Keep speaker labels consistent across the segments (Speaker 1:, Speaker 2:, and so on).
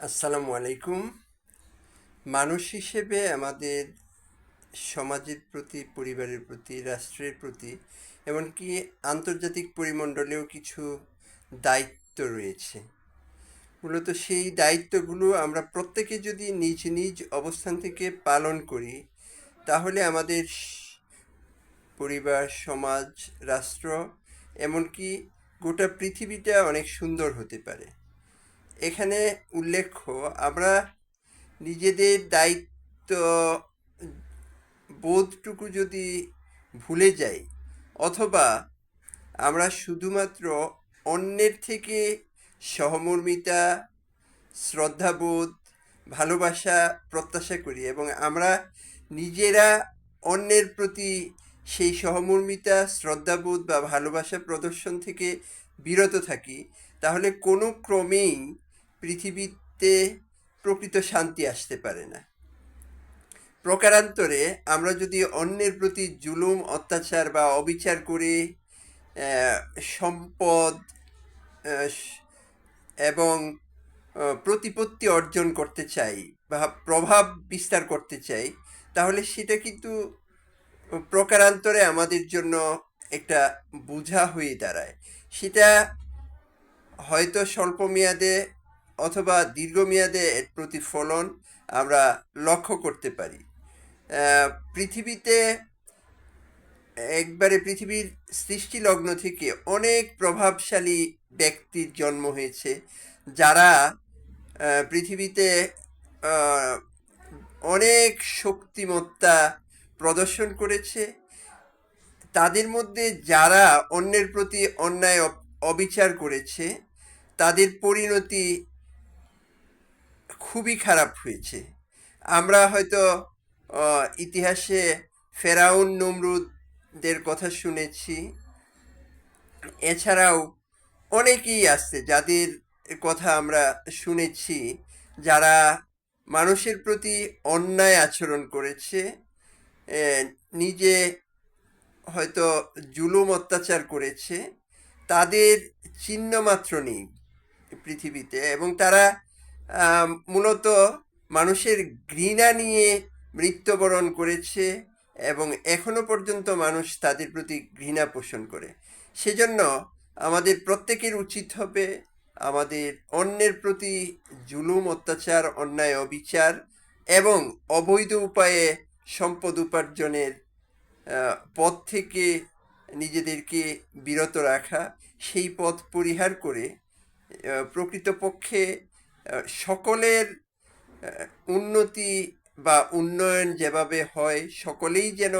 Speaker 1: আসসালামু আলাইকুম। মানুষ হিসেবে আমাদের সমাজের প্রতি, পরিবারের প্রতি, রাষ্ট্রের প্রতি, এমনকি আন্তর্জাতিক পরিমণ্ডলেও কিছু দায়িত্ব রয়েছে। মূলত সেই দায়িত্বগুলো আমরা প্রত্যেকে যদি নিজ নিজ অবস্থান থেকে পালন করি, তাহলে আমাদের পরিবার, সমাজ, রাষ্ট্র, এমনকি গোটা পৃথিবীটা অনেক সুন্দর হতে পারে। এখানে উল্লেখ্য, আমরা নিজেদের দায়িত্ব, বোধটুকু যদি ভুলে যাই, অথবা আমরা শুধুমাত্র অন্যের থেকে সহমর্মিতা, শ্রদ্ধাবোধ, ভালোবাসা প্রত্যাশা করি এবং আমরা নিজেরা অন্যের প্রতি সেই সহমর্মিতা, শ্রদ্ধাবোধ বা ভালোবাসা প্রদর্শন থেকে বিরত থাকি, তাহলে কোনো ক্রমেই পৃথিবীতে প্রকৃত শান্তি আসতে পারে না। প্রকারান্তরে আমরা যদি অন্যের প্রতি জুলুম, অত্যাচার বা অবিচার করে সম্পদ এবং প্রতিপত্তি অর্জন করতে চাই বা প্রভাব বিস্তার করতে চাই, তাহলে সেটা কিন্তু প্রকারান্তরে আমাদের জন্য একটা বোঝা হয়ে দাঁড়ায়। সেটা হয়তো স্বল্প মেয়াদে অথবা দীর্ঘমেয়াদে এর প্রতিফলন আমরা লক্ষ্য করতে পারি। পৃথিবীতে একবারে পৃথিবীর সৃষ্টিলগ্ন থেকে অনেক প্রভাবশালী ব্যক্তির জন্ম হয়েছে, যারা পৃথিবীতে অনেক শক্তিমত্তা প্রদর্শন করেছে। তাদের মধ্যে যারা অন্যের প্রতি অন্যায় অব- অবিচার করেছে, তাদের পরিণতি খুবই খারাপ হয়েছে। আমরা হয়তো ইতিহাসে ফেরাউন নমরুদদের কথা শুনেছি। এছাড়াও অনেকেই আছে যাদের কথা আমরা শুনেছি, যারা মানুষের প্রতি অন্যায় আচরণ করেছে নিজে হয়তো জুলুম অত্যাচার করেছে, তাদের চিহ্ন মাত্র নেই পৃথিবীতে এবং তারা মূলত মানুষের ঘৃণা নিয়ে মৃত্যুবরণ করেছে এবং এখনও পর্যন্ত মানুষ তাদের প্রতি ঘৃণা পোষণ করে। সেজন্য আমাদের প্রত্যেকের উচিত হবে আমাদের অন্যের প্রতি জুলুম, অত্যাচার, অন্যায়, অবিচার এবং অবৈধ উপায়ে সম্পদ উপার্জনের পথ থেকে নিজেদেরকে বিরত রাখা। সেই পথ পরিহার করে প্রকৃতপক্ষে সকলের উন্নতি বা উন্নয়ন যেভাবে হয়, সকলেই যেন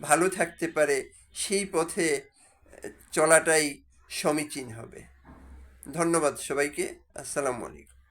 Speaker 1: ভালো থাকতে পারে, সেই পথে চলাটাই সমীচীন হবে। ধন্যবাদ সবাইকে। আসসালামু আলাইকুম।